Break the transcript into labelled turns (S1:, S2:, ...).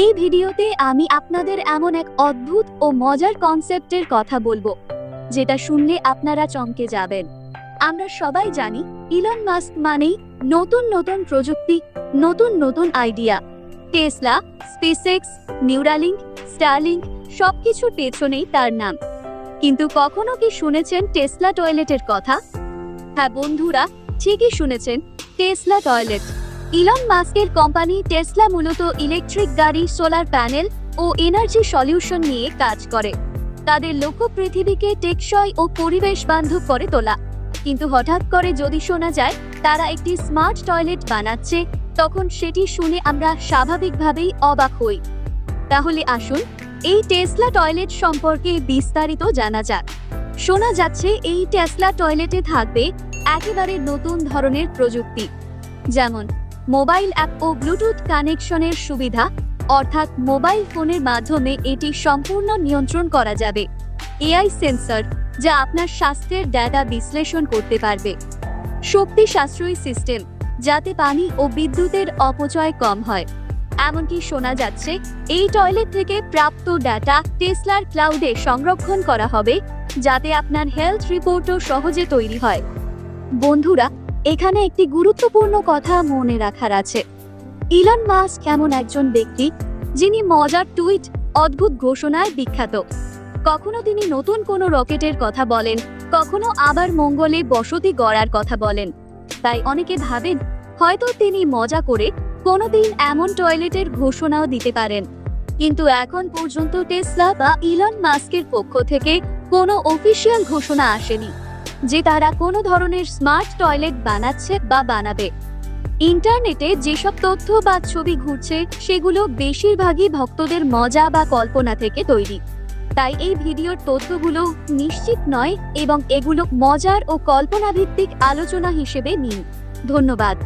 S1: এই ভিডিওতে আমি আপনাদের এমন এক অদ্ভুত ও মজার কনসেপ্টের কথা বলব, যেটা শুনলে আপনারা চমকে যাবেন। আমরা সবাই জানি ইলন মাস্ক মানেই নতুন নতুন প্রযুক্তি, নতুন নতুন idea Tesla SpaceX Neuralink Starlink সবকিছুর পেছনেই তার নাম। কিন্তু কখনো কি শুনেছেন টেসলা টয়লেটের কথা? হ্যাঁ বন্ধুরা, ঠিকই শুনেছেন টেসলা টয়লেট ইলন মাস্কের কোম্পানি টেসলা মূলত ইলেকট্রিক গাড়ি সোলার প্যানেল ও এনার্জি সলিউশন নিয়ে কাজ করে। তাদের লক্ষ্য পৃথিবীকে টেকসই ও পরিবেশ বান্ধব করে তোলা। কিন্তু হঠাৎ করে যদি শোনা যায়, তারা একটি স্মার্ট টয়লেট বানাচ্ছে, তখন সেটি শুনে আমরা স্বাভাবিকভাবেই অবাক হই। তাহলে আসুন, এই টেসলা টয়লেট সম্পর্কে বিস্তারিত জানা যাক। শোনা যাচ্ছে, এই টেসলা টয়লেটে থাকবে একেবারে নতুন ধরনের প্রযুক্তি। যেমন মোবাইল অ্যাপ ও ব্লুটুথ কানেকশনের সুবিধা, অর্থাৎ মোবাইল ফোনের মাধ্যমে এটি সম্পূর্ণ নিয়ন্ত্রণ করা যাবে। এআই সেন্সর, যা আপনার স্বাস্থ্যের ডেটা বিশ্লেষণ করতে পারবে। শক্তি সাশ্রয়ী সিস্টেম, যাতে পানি ও বিদ্যুতের অপচয় কম হয়। এমনকি শোনা যাচ্ছে, এই টয়লেট থেকে প্রাপ্ত ডাটা টেসলার ক্লাউডে সংরক্ষণ করা হবে, যাতে আপনার হেলথ রিপোর্টও সহজে তৈরি হয়। বন্ধুরা এখানে একটি গুরুত্বপূর্ণ কথা মনে রাখার আছে। ইলন মাস্ক এমন একজন ব্যক্তি, যিনি মজার টুইট, অদ্ভুত ঘোষণায় বিখ্যাত। কখনো তিনি নতুন কোনো রকেটের কথা বলেন, কখনো আবার মঙ্গলে বসতি গড়ার কথা বলেন। তাই অনেকে ভাবেন, হয়তো তিনি মজা করে কোনোদিন এমন টয়লেটের ঘোষণাও দিতে পারেন। কিন্তু এখন পর্যন্ত টেসলা বা ইলন মাস্কের পক্ষ থেকে কোনো অফিসিয়াল ঘোষণা আসেনি। যে তারা কোনো ধরনের স্মার্ট টয়লেট বানাচ্ছে বা বানাবে। ইন্টারনেটে যেসব তথ্য বা ছবি ঘুরছে, সেগুলো বেশিরভাগই ভক্তদের মজা বা কল্পনা থেকে তৈরি। তাই এই ভিডিওর তথ্যগুলো নিশ্চিত নয় এবং এগুলো মজার ও কল্পনাভিত্তিক আলোচনা হিসেবে নিন। ধন্যবাদ।